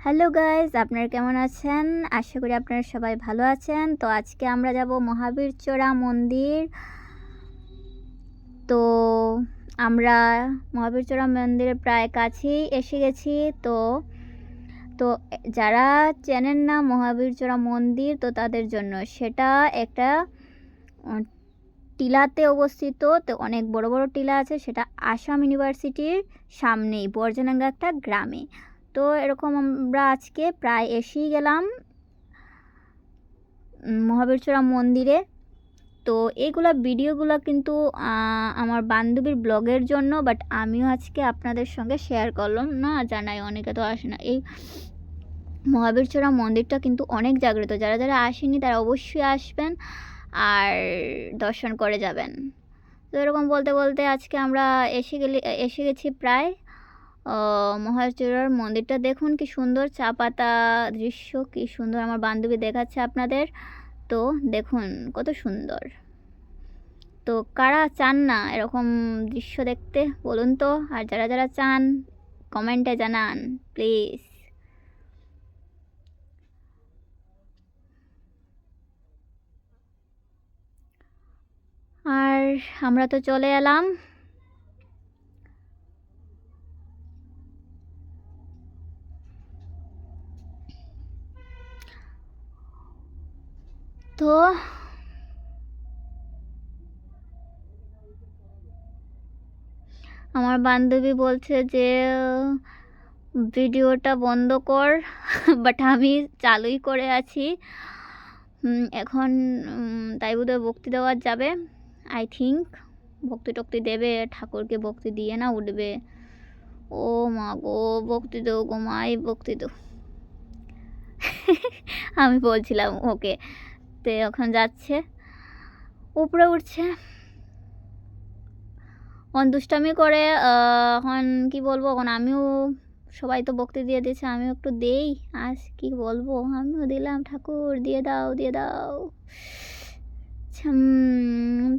Hello guys আপনারা কেমন আছেন? আশা করি আপনারা সবাই ভালো আছেন। তো আজকে আমরা যাব মহাবীর চোরা মন্দির। তো আমরা মহাবীর চোরা মন্দিরের প্রায় কাছেই এসে গেছি। তো তো যারা চেনেন না মহাবীর চোরা মন্দির, তো তাদের জন্য। সেটা একটা টিলাতে অবস্থিত। তো অনেক বড় বড় টিলা আছে। সেটা আসাম ইউনিভার্সিটির সামনেই বর্জনাঙ্গা একটা গ্রামে। তো এরকম আমরা আজকে প্রায় এসেই গেলাম উম, মন্দিরে। তো এইগুলা ভিডিওগুলো কিন্তু আমার বান্ধবীর ব্লগের জন্য বাট আমিও আজকে আপনাদের সঙ্গে শেয়ার করলাম। না জানাই অনেকে তো আসে না। এই মহাবীরচূড়া মন্দিরটা কিন্তু অনেক জাগ্রত। যারা যারা আসেনি তারা অবশ্যই আসবেন আর দর্শন করে যাবেন। তো এরকম বলতে বলতে আজকে আমরা এসে গেলে এসে গেছি প্রায়। মহাচূড়ার মন্দিরটা দেখুন, কি সুন্দর চা পাতা দৃশ্য, কি সুন্দর আমার বান্ধবী দেখাচ্ছে আপনাদের। তো দেখুন, কত সুন্দর। তো কারা চান না এরকম দৃশ্য দেখতে, বলুন তো? আর যারা যারা চান, কমেন্টে জানান, প্লিজ। আর আমরা তো চলে এলাম। তো আমার বান্ধবী বলছে যে, ভিডিওটা বন্ধ কর বাট আমি চালুই করে আছি। এখন তাই বোধহয় ভক্তি দেওয়া যাবে। আই থিঙ্ক ভক্তি টক্তি দেবে, ঠাকুরকে ভক্তি দিয়ে না উঠবে। ও মা গো, ভক্তি দো গো, মাই ভক্তি দো আমি বলছিলাম, ওকে। তো এখন যাচ্ছে। উপরে উঠছে। এখন দুষ্টামি করে এখন কি বলব এখন আমিও সবাই তো বক্তি দিয়ে দিয়েছে, আমিও একটু দেই। আজ কি বলব, আমিও দিলাম, ঠাকুর দিয়ে দাও দিয়ে দাও।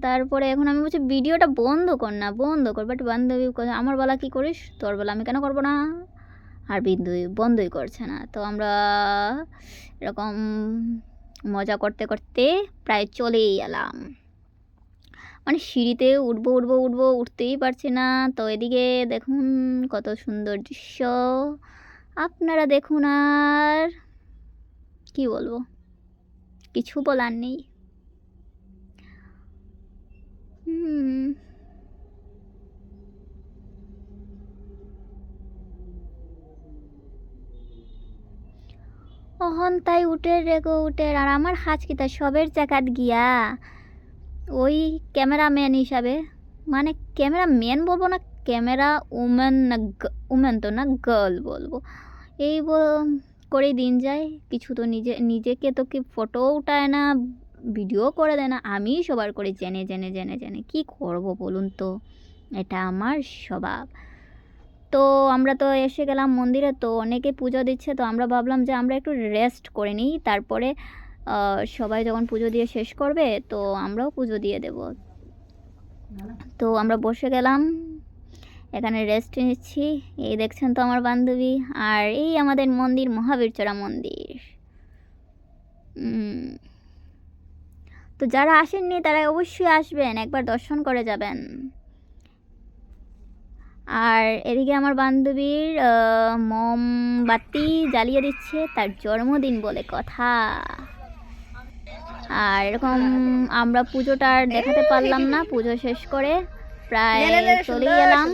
তারপরে এখন আমি বলছি, ভিডিওটা বন্ধ কর না, বন্ধ কর। বাট বান্ধবী আমার বলা কি করিস? তোর বলা আমি কেন করব না? আর বিন্দু বন্ধই করছে না। তো আমরা এরকম মজা করতে করতে প্রায় চলেই এলাম। মানে সিঁড়িতে উঠবো উঠবো উঠবো, উঠতেই পারছি না। তো এদিকে দেখুন কত সুন্দর দৃশ্য। আপনারা দেখুন আর কি বলব? কিছু বলার নেই। হুম। অহন তাই উঠে রেগো উঠে। আর আমার হাজ কিতা সবের জায়গাত গিয়া। ওই ক্যামেরাম্যান হিসাবে। মানে ক্যামেরাম্যান বলব না, ক্যামেরা উমেন না উমেন তো না, গার্ল বলব। এই করেই দিন যায়। কিছু তো নিজে, নিজেকে তো কি ফটো উঠায় না, ভিডিও করে দেয় না। আমি সবার করে জেনে জেনে জেনে জেনে। কি করব বলুন তো? এটা আমার স্বভাব। তো আমরা তো এসে গেলাম মন্দিরে, তো অনেকে পুজো দিচ্ছে, তো আমরা ভাবলাম যে আমরা একটু রেস্ট করে নিই। তারপরে সবাই যখন পুজো দিয়ে শেষ করবে, তো আমরাও পুজো দিয়ে দেব। তো আমরা বসে গেলাম, এখানে রেস্ট নিচ্ছি। এই দেখছেন তো আমার বান্ধবী, আর এই আমাদের মন্দির, মহাবীরচরা মন্দির। তো যারা আসেননি, তারা অবশ্যই আসবেন, একবার দর্শন করে যাবেন। আর এদিকে আমার বান্ধবীর মোমবাতি জ্বালিয়ে দিচ্ছে তার জন্মদিন বলে কথা। আর এরকম আমরা পুজোটা আর দেখাতে পারলাম না পুজো শেষ করে প্রায় চলে গেলাম